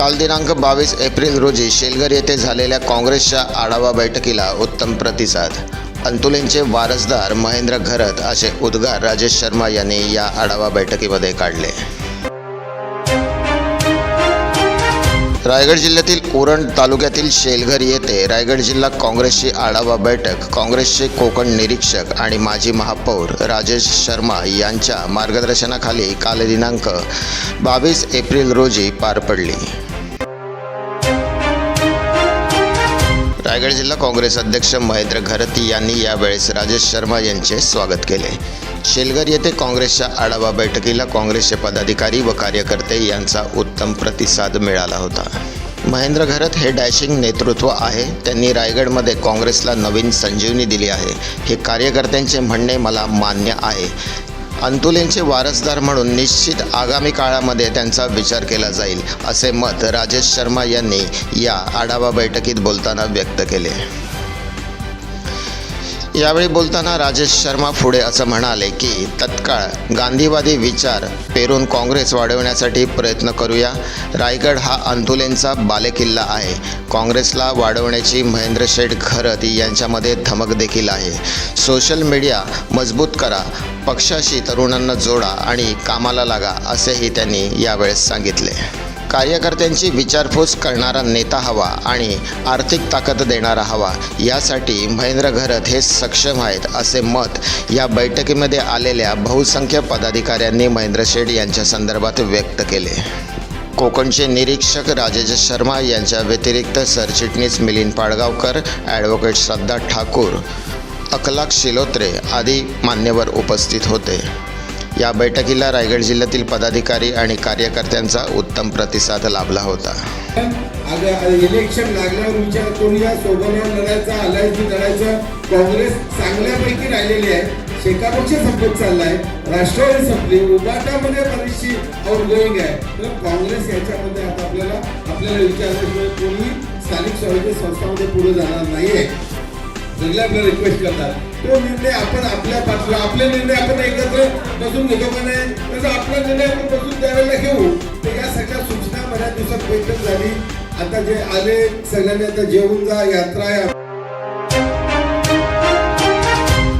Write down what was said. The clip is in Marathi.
काल दिनांक बावीस एप्रिल रोजी शेलगर येथे झालेल्या काँग्रेसच्या आढावा बैठकीला उत्तम प्रतिसाद. अंतुलेंचे वारसदार महेंद्र घरत असे उद्गार राजेश शर्मा यांनी या आढावा बैठकीमध्ये काढले. रायगड जिल्ह्यातील उरण तालुक्यातील शेलघर येथे रायगड जिल्हा काँग्रेसची आढावा बैठक काँग्रेसचे कोकण निरीक्षक आणि माजी महापौर राजेश शर्मा यांच्या मार्गदर्शनाखाली काल दिनांक बावीस एप्रिल रोजी पार पडली. रायगड जिल्हा काँग्रेस अध्यक्ष महेंद्र घरती यांनी यावेळेस राजेश शर्मा यांचे स्वागत केले. शेलगर येथे काँग्रेसच्या आढावा बैठकीला काँग्रेसचे पदाधिकारी व कार्यकर्ते यांचा उत्तम प्रतिसाद मिळाला होता. महेंद्र घरत हे डॅशिंग नेतृत्व आहे. त्यांनी रायगडमध्ये काँग्रेसला नवीन संजीवनी दिली आहे. हे कार्यकर्त्यांचे म्हणणे मला मान्य आहे. अंतुलेंचे वारसदार म्हणून निश्चित आगामी काळामध्ये त्यांचा विचार केला जाईल असे मत राजेश शर्मा यांनी या आढावा बैठकीत बोलताना व्यक्त केले. यावेळी बोलताना राजेश शर्मा पुढे असं म्हणाले की तत्काळ गांधीवादी विचार पेरून काँग्रेस वाढवण्यासाठी प्रयत्न करूया. रायगड हा अंतुलेंचा बालेकिल्ला आहे. काँग्रेसला वाढवण्याची महेंद्र शेठ खरत यांच्यामध्ये धमक देखील आहे. सोशल मीडिया मजबूत करा. पक्षाशी तरुणांना जोडा आणि कामाला लागा असेही त्यांनी यावेळेस सांगितले. कार्यकर्त्यांची विचारपूस करणारा नेता हवा आणि आर्थिक ताकद देणारा हवा यासाठी महेंद्र घरत हे सक्षम आहेत असे मत या बैठकीमध्ये आलेल्या बहुसंख्य पदाधिकाऱ्यांनी महेंद्र शेठ यांच्या संदर्भात व्यक्त केले. कोकणचे निरीक्षक राजेश शर्मा यांच्या व्यतिरिक्त सरचिटणीस मिलिंद पाडगावकर ॲडव्होकेट श्रद्धा ठाकूर अकलाक शिलोत्रे आदी मान्यवर उपस्थित होते. या बैठकीला रायगड जिल्ह्यातील पदाधिकारी आणि कार्यकर्त्यांचा उत्तम प्रतिसाद लाभला होता. इलेक्शन लागल्यावर विचार करूया सोबतवर लढायचा अलायची लढायचं काँग्रेस चांगल्यापैकी राहिलेली आहे. शेकापक्ष संपत चाललाय. राष्ट्रवादी संपली. उभाटामध्ये बरीचशी आउटगोईंग आहे. तर काँग्रेस याच्यामध्ये आता आपल्याला आपल्याला विचारल्याशिवाय कोणी स्थानिक स्वराज्य संस्थामध्ये पुढे जाणार नाहीये. सगळे रिक्वेस्ट करतात. तो निर्णय आपण आपल्या पाठला आपले निर्णय आपण एकत्र बसून घेतो का नाही? तसं आपला निर्णय आपण बसून त्यावेळेला घेऊ. तर या सगळ्या सूचना बऱ्याच दिवसात बैठक झाली. आता जे आले सगळ्यांनी आता जेवून जा यात्रा या